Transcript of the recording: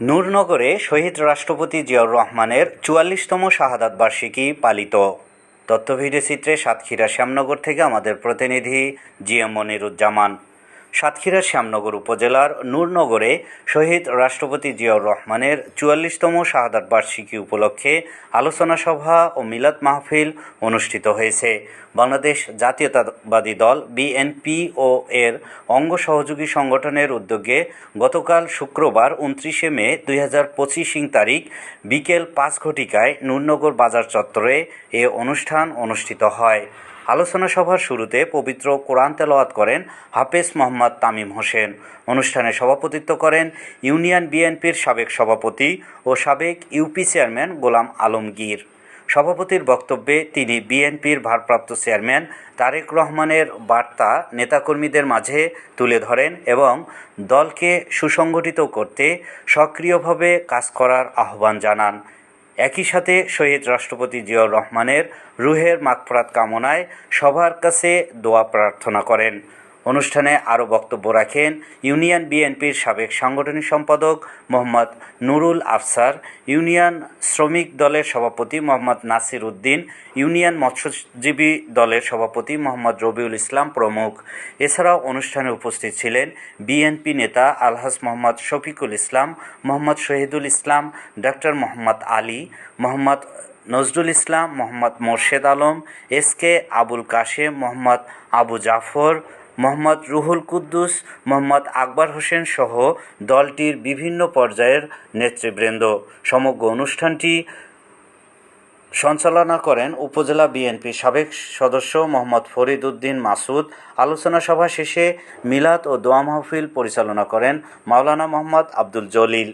নূরনগরে শহীদ রাষ্ট্রপতি জিয়াউর রহমানের চুয়াল্লিশতম শাহাদাত বার্ষিকী পালিত। তথ্য ভিডিও চিত্রে সাতক্ষীরা শ্যামনগর থেকে আমাদের প্রতিনিধি জিএম মনিরুজ্জামান। সাতক্ষীরা শ্যামনগর উপজেলার নূরনগরে শহীদ রাষ্ট্রপতি জিয়াউর রহমানের চুয়াল্লিশতম শাহাদাত বার্ষিকী উপলক্ষে আলোচনা সভা ও মিলাদ মাহফিল অনুষ্ঠিত হয়েছে। বাংলাদেশ জাতীয়তাবাদী দল, বিএনপি ও এর অঙ্গ সহযোগী সংগঠনের উদ্যোগে গতকাল শুক্রবার উনত্রিশে মে দুই হাজার পঁচিশিং তারিখ বিকেল পাঁচ ঘটিকায় নূরনগর বাজার চত্বরে এ অনুষ্ঠান অনুষ্ঠিত হয়। আলোচনা সভার শুরুতে পবিত্র কোরআন তেলাওয়াত করেন হাফেজ মোহাম্মদ তামিম হোসেন। অনুষ্ঠানে সভাপতিত্ব করেন ইউনিয়ন বিএনপির সাবেক সভাপতি ও সাবেক ইউপি চেয়ারম্যান গোলাম আলমগীর। সভাপতির বক্তব্যে তিনি বিএনপির ভারপ্রাপ্ত চেয়ারম্যান তারেক রহমানের বার্তা নেতাকর্মীদের মাঝে তুলে ধরেন এবং দলকে সুসংগঠিত করতে সক্রিয়ভাবে কাজ করার আহ্বান জানান। একই সাথে শহীদ রাষ্ট্রপতি জিয়াউর রহমানের রুহের মাগফরাত কামনায় সবার কাছে দোয়া প্রার্থনা করেন। অনুষ্ঠানে আরও বক্তব্য রাখেন ইউনিয়ন বিএনপির সাবেক সাংগঠনিক সম্পাদক মোহাম্মদ নুরুল আফসার, ইউনিয়ন শ্রমিক দলের সভাপতি মোহাম্মদ নাসির উদ্দিন, ইউনিয়ন মৎস্যজীবী দলের সভাপতি মোহাম্মদ রবিউল ইসলাম প্রমুখ। এছাড়াও অনুষ্ঠানে উপস্থিত ছিলেন বিএনপি নেতা Alhaj Mohammad Shafiqul Islam, Mohammad Shahidul Islam doctor Mohammad Ali, Mohammad Nazrul Islam, Mohammad Morshed Alam, S K Abul Kashem, Mohammad Abu Jafar Mohammad Ruhul Quddus, Mohammad Akbar Hossain সহ দলটির বিভিন্ন পর্যায়ের নেতৃবৃন্দ। সমগ্র অনুষ্ঠানটি সঞ্চালনা করেন উপজেলা বিএনপির সাবেক সদস্য মোহাম্মদ ফরিদ উদ্দিন মাসুদ আলোচনা সভা শেষে মিলাদ ও দোয়া মাহফিল পরিচালনা করেন মাওলানা মোহাম্মদ আব্দুল জলিল।